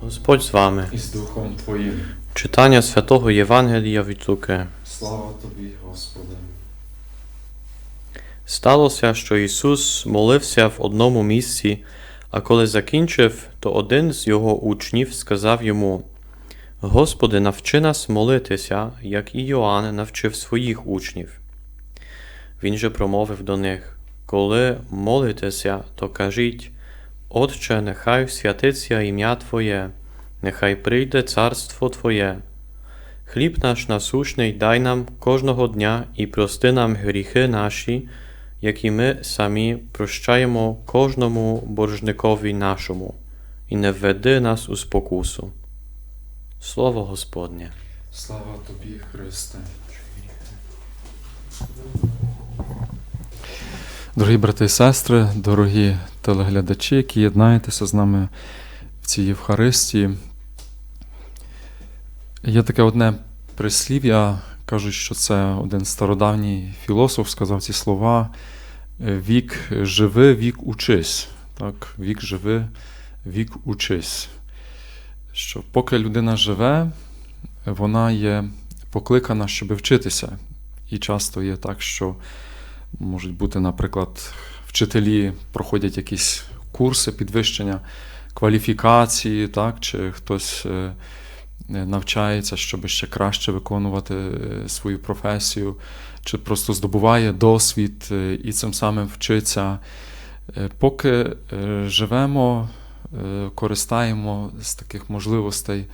Господь з вами. і з Духом Твоїм. Читання святого Євангелія від Луки. Слава Тобі, Господи. Сталося, що Ісус молився в одному місці, а коли закінчив, то один з його учнів сказав йому: Господи, навчи нас молитися, як і Йоанн навчив своїх учнів. Він же промовив до них: Коли молитеся, то кажіть, Отче, нехай святиться ім'я Твоє, нехай прийде царство Твоє. Хліб наш насущний дай нам кожного дня і прости нам гріхи наші, які ми самі прощаємо кожному боржникові нашому, і не введи нас у спокусу. Слово Господнє. Слава Тобі, Христе. Дорогі брати і сестри, дорогі телеглядачі, які єднаєтеся з нами в цій Євхаристії. Є таке одне прислів'я, кажуть, що це один стародавній філософ сказав ці слова: вік живи, вік учись. Так, Вік живи, вік учись. Що поки людина живе, вона є покликана, щоб вчитися. І часто є так, що можуть бути, наприклад, вчителі проходять якісь курси підвищення кваліфікації, так, чи хтось е, навчається, щоб ще краще виконувати е, свою професію, чи просто здобуває досвід е, і цим самим вчиться. Е, Поки е, живемо, е, користаємо з таких можливостей,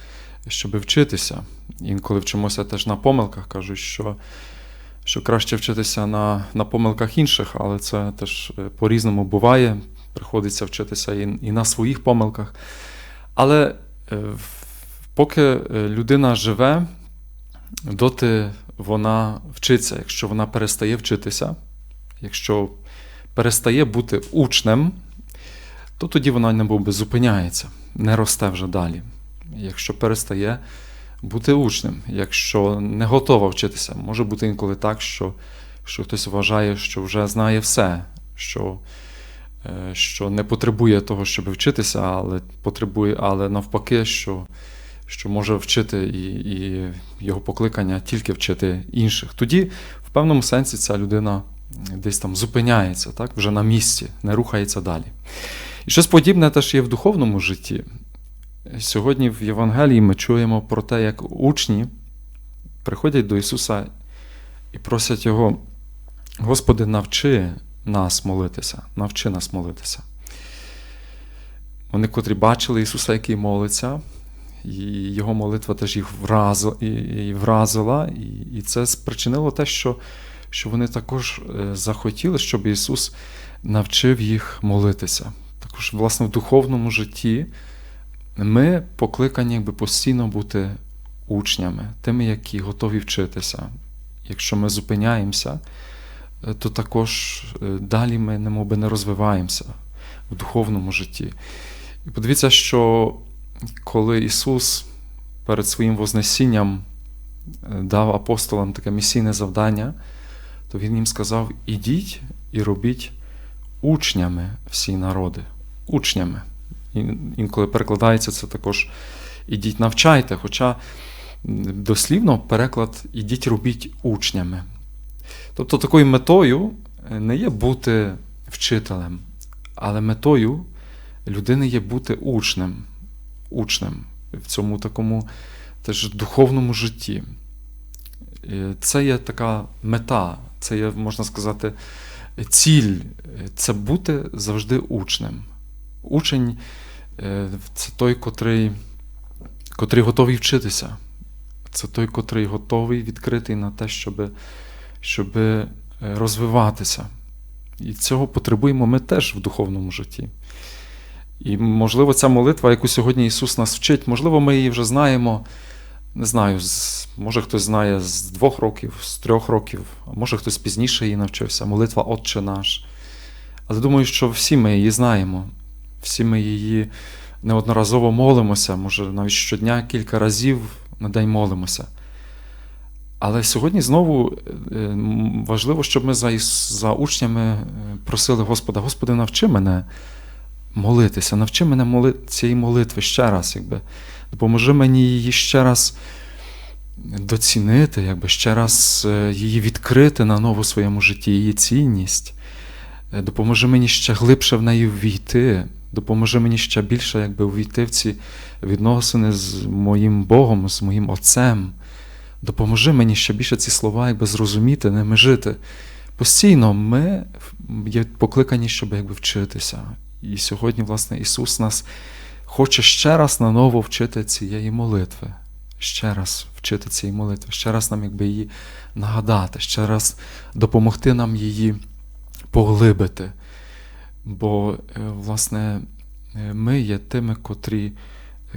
щоб вчитися. Інколи вчимося теж на помилках, кажуть, що що краще вчитися на на помилках інших, але це теж е, по-різному буває. Приходиться вчитися і, і на своїх помилках. Але е, поки е, людина живе, доти вона вчиться. Якщо вона перестає вчитися, якщо перестає бути учнем, то тоді вона не би зупиняється, не росте вже далі. Якщо перестає бути учнем, якщо не готова вчитися. Може бути інколи так, що що хтось вважає, що вже знає все, що е, що не потребує того, щоб вчитися, але потребує, але навпаки, що що може вчити і, і його покликання тільки вчити інших. Тоді, в певному сенсі, ця людина десь там зупиняється, так, вже на місці, не рухається далі. І щось подібне теж є в духовному житті. Сьогодні в Євангелії ми чуємо про те, як учні приходять до Ісуса і просять Його, Господи, навчи нас молитися, навчи нас молитися. Вони, котрі бачили Ісуса, який молиться, і Його молитва теж їх вразила, і це спричинило те, що, що вони також е, захотіли, щоб Ісус навчив їх молитися. Також, власне, в духовному житті. Ми покликані якби постійно бути учнями, тими, які готові вчитися. Якщо ми зупиняємося, то також далі ми немоби не розвиваємося в духовному житті. І подивіться, що коли Ісус перед своїм Вознесінням дав апостолам таке місійне завдання, то Він їм сказав: ідіть і робіть учнями всі народи, учнями. Інколи перекладається це також ідіть навчайте. Хоча дослівно переклад ідіть робіть учнями. Тобто такою метою не є бути вчителем, але метою людини є бути учнем, учнем в цьому такому теж духовному житті. Це є така мета, це є, можна сказати, ціль це бути завжди учнем. Учень це той, котрий, котрий готовий вчитися. Це той, котрий готовий відкритий на те, щоб, щоб розвиватися. І цього потребуємо ми теж в духовному житті. І, можливо, ця молитва, яку сьогодні Ісус нас вчить, можливо, ми її вже знаємо. Не знаю, може хтось знає з двох років, з трьох років, а може хтось пізніше її навчився. Молитва Отче наш. Але думаю, що всі ми її знаємо. Всі ми її неодноразово молимося, може навіть щодня кілька разів на день молимося. Але сьогодні знову важливо, щоб ми за учнями просили Господа, Господи, навчи мене молитися. Навчи мене моли... цієї молитви ще раз, якби. Допоможи мені її ще раз доцінити, якби ще раз е, її відкрити на нову своєму житті, її цінність. Е, Допоможи мені ще глибше в неї ввійти. Допоможи мені ще більше якби, увійти в ці відносини з моїм Богом, з моїм Отцем. Допоможи мені ще більше ці слова якби, зрозуміти, ними жити. Постійно ми є покликані, щоб якби, вчитися. І сьогодні, власне, Ісус нас хоче ще раз наново вчити цієї молитви. Ще раз вчити цієї молитви, ще раз нам якби її нагадати, ще раз допомогти нам її поглибити. Бо, е, власне, е, ми є тими, котрі,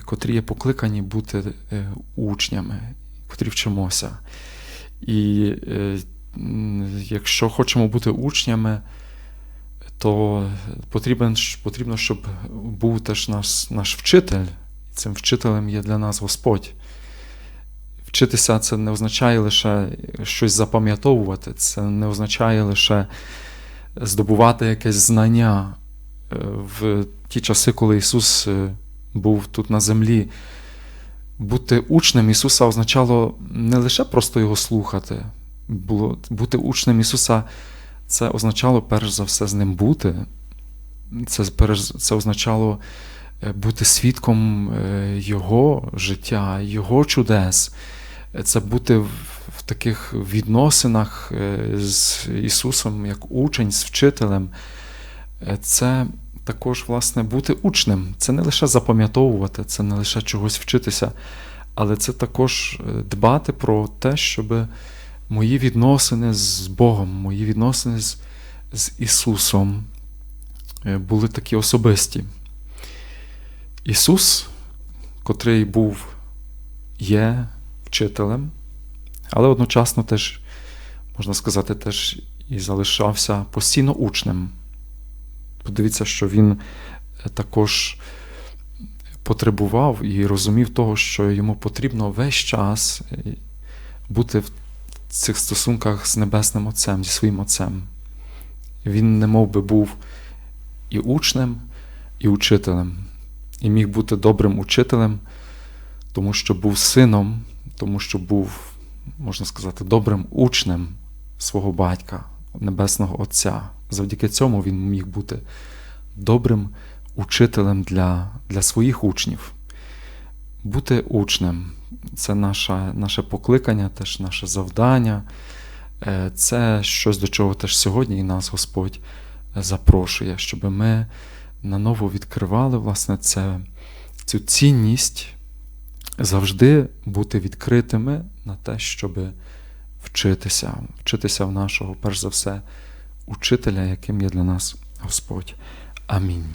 котрі є покликані бути е, учнями, котрі вчимося. І е, якщо хочемо бути учнями, то потрібен, потрібно, щоб був теж наш, наш вчитель. Цим вчителем є для нас Господь. Вчитися це не означає лише щось запам'ятовувати, це не означає лише здобувати якесь знання. Е, В ті часи, коли Ісус е, був тут на землі, бути учнем Ісуса означало не лише просто Його слухати. Було, бути учнем Ісуса це означало перш за все з ним бути. Це, це означало е, бути свідком Його життя, Його чудес. Це бути таких відносинах е, з Ісусом як учень, з вчителем. Е, Це також, власне, бути учнем. Це не лише запам'ятовувати, це не лише чогось вчитися, але це також е, дбати про те, щоб мої відносини з Богом, мої відносини з, з Ісусом були такі особисті. Ісус, котрий був, є вчителем, але одночасно теж, можна сказати, теж і залишався постійно учнем. Подивіться, що він е, також потребував і розумів того, що йому потрібно весь час е, бути в цих стосунках з Небесним Отцем, зі своїм Отцем. Він не мов би був і учнем, і учителем, і міг бути добрим учителем, тому що був сином, тому що був, можна сказати, добрим учнем свого батька, Небесного Отця. Завдяки цьому він міг бути добрим учителем для, для своїх учнів. Бути учнем це наше, наше покликання, теж наше завдання. Е, Це щось, до чого теж сьогодні і нас Господь запрошує, щоб ми наново відкривали власне, це, цю цінність завжди бути відкритими на те, щоб вчитися, вчитися в нашого, перш за все, учителя, яким є для нас Господь. Амінь.